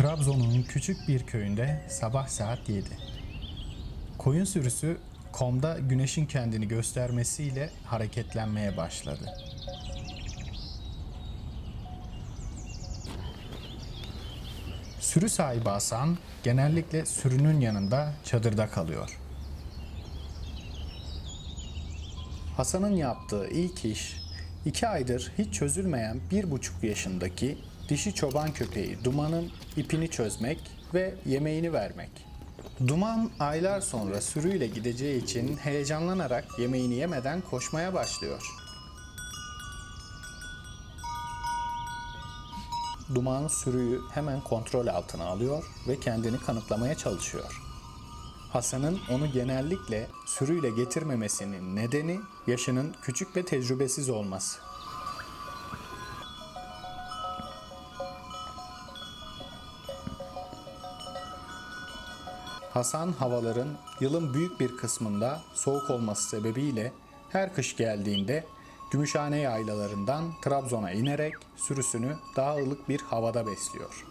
Trabzon'un küçük bir köyünde sabah saat 7. Koyun sürüsü komda güneşin kendini göstermesiyle hareketlenmeye başladı. Sürü sahibi Hasan genellikle sürünün yanında çadırda kalıyor. Hasan'ın yaptığı ilk iş, iki aydır hiç çözülmeyen bir buçuk yaşındaki dişi çoban köpeği Duman'ın ipini çözmek ve yemeğini vermek. Duman aylar sonra sürüyle gideceği için heyecanlanarak yemeğini yemeden koşmaya başlıyor. Duman sürüyü hemen kontrol altına alıyor ve kendini kanıtlamaya çalışıyor. Hasan'ın onu genellikle sürüyle getirmemesinin nedeni yaşının küçük ve tecrübesiz olması. Hasan havaların yılın büyük bir kısmında soğuk olması sebebiyle her kış geldiğinde Gümüşhane yaylalarından Trabzon'a inerek sürüsünü daha ılık bir havada besliyor.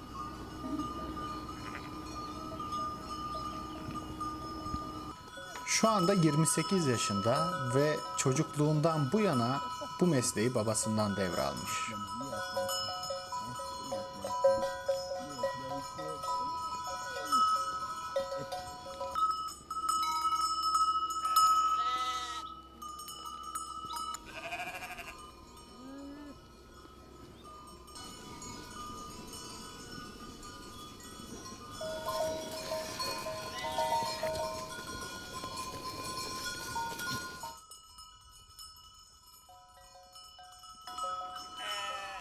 Şu anda 28 yaşında ve çocukluğundan bu yana bu mesleği babasından devralmış.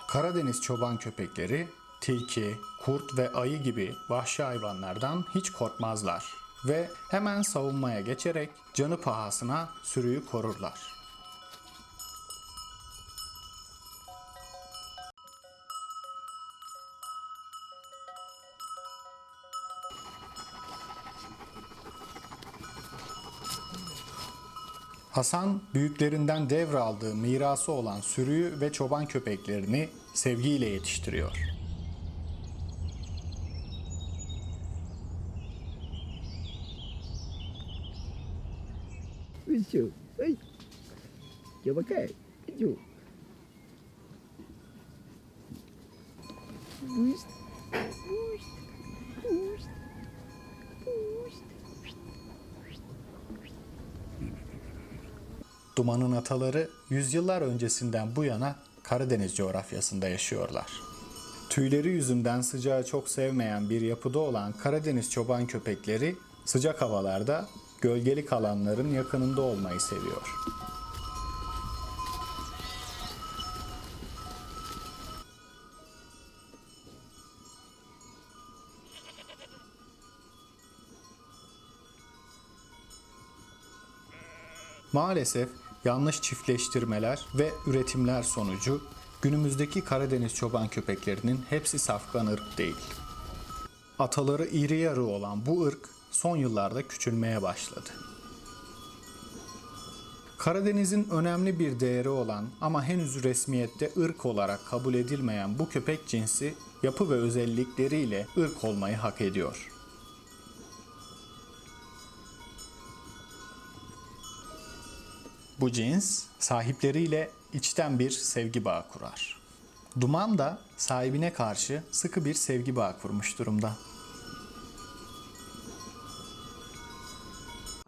Karadeniz çoban köpekleri tilki, kurt ve ayı gibi vahşi hayvanlardan hiç korkmazlar ve hemen savunmaya geçerek canı pahasına sürüyü korurlar. Hasan büyüklerinden devraldığı mirası olan sürüyü ve çoban köpeklerini sevgiyle yetiştiriyor. Coba kan. Lucu. Boost. Duman'ın ataları yüzyıllar öncesinden bu yana Karadeniz coğrafyasında yaşıyorlar. Tüyleri yüzünden sıcağı çok sevmeyen bir yapıda olan Karadeniz çoban köpekleri sıcak havalarda gölgelik alanların yakınında olmayı seviyor. Maalesef yanlış çiftleştirmeler ve üretimler sonucu günümüzdeki Karadeniz çoban köpeklerinin hepsi safkan ırk değil. Ataları iri yarı olan bu ırk son yıllarda küçülmeye başladı. Karadeniz'in önemli bir değeri olan ama henüz resmiyette ırk olarak kabul edilmeyen bu köpek cinsi yapı ve özellikleriyle ırk olmayı hak ediyor. Bu cins sahipleriyle içten bir sevgi bağı kurar. Duman da sahibine karşı sıkı bir sevgi bağı kurmuş durumda.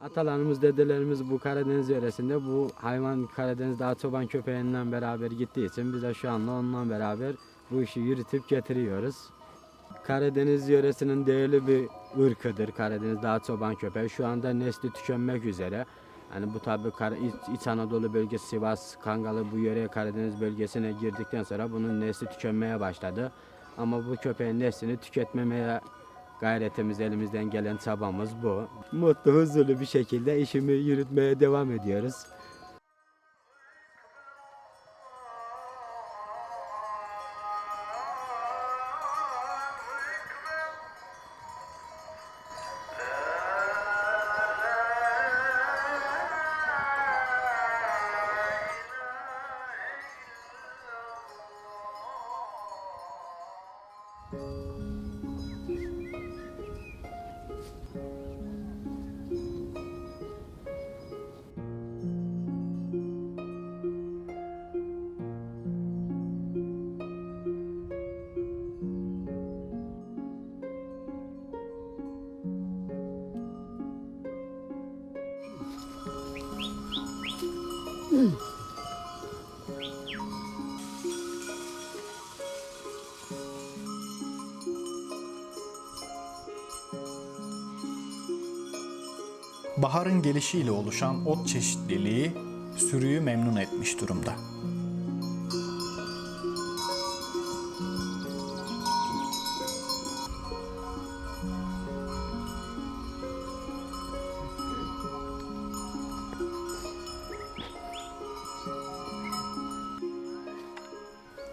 Atalarımız, dedelerimiz bu Karadeniz yöresinde bu hayvan Karadeniz Dağ Çoban köpeğinden beraber gittiği için biz de şu anda onunla beraber bu işi yürütüp getiriyoruz. Karadeniz yöresinin değerli bir ırkıdır Karadeniz Dağ Çoban köpeği. Şu anda nesli tükenmek üzere. Hani bu tabi Kar- İç, İç Anadolu bölgesi Sivas, Kangalı bu yöreye Karadeniz bölgesine girdikten sonra bunun nesli tükenmeye başladı. Ama bu köpeğin neslini tüketmemeye gayretimiz elimizden gelen çabamız bu. Mutlu huzurlu bir şekilde işimi yürütmeye devam ediyoruz. Baharın gelişiyle oluşan ot çeşitliliği sürüyü memnun etmiş durumda.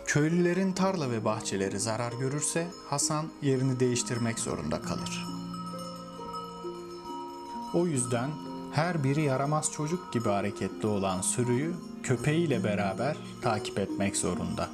Köylülerin tarla ve bahçeleri zarar görürse Hasan yerini değiştirmek zorunda kalır. O yüzden her biri yaramaz çocuk gibi hareketli olan sürüyü köpeğiyle beraber takip etmek zorunda.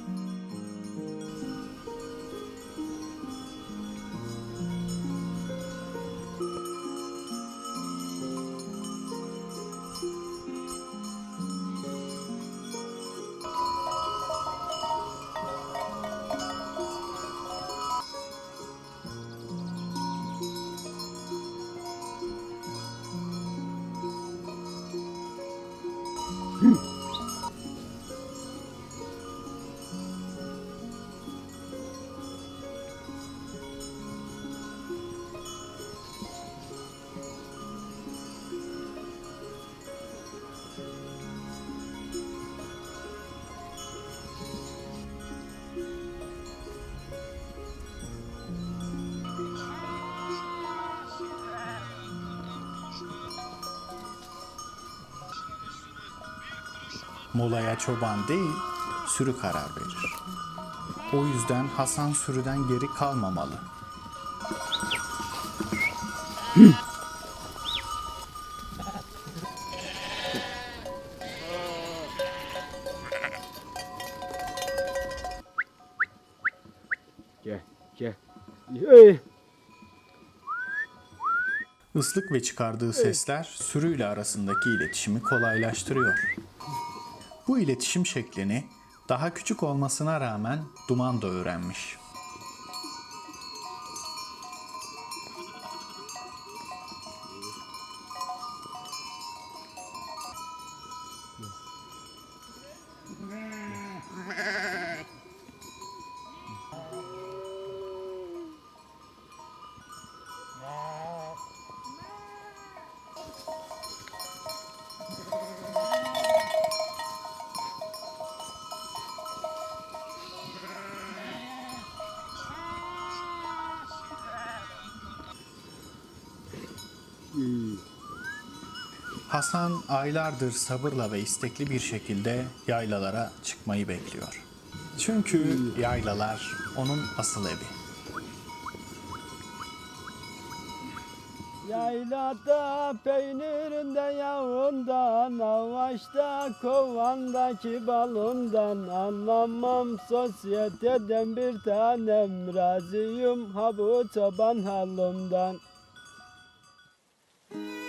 Molaya çoban değil, sürü karar verir. O yüzden Hasan sürüden geri kalmamalı. Gel, gel. Hey. Islık ve çıkardığı sesler sürüyle arasındaki iletişimi kolaylaştırıyor. Bu iletişim şeklini daha küçük olmasına rağmen Duman da öğrenmiş. Hasan aylardır sabırla ve istekli bir şekilde yaylalara çıkmayı bekliyor. Çünkü yaylalar onun asıl evi. Yaylada peynirinde yağından, avaçta kovandaki balından Anlamam sosyeteden bir tanem, razıyım ha bu çoban halımdan Thank you.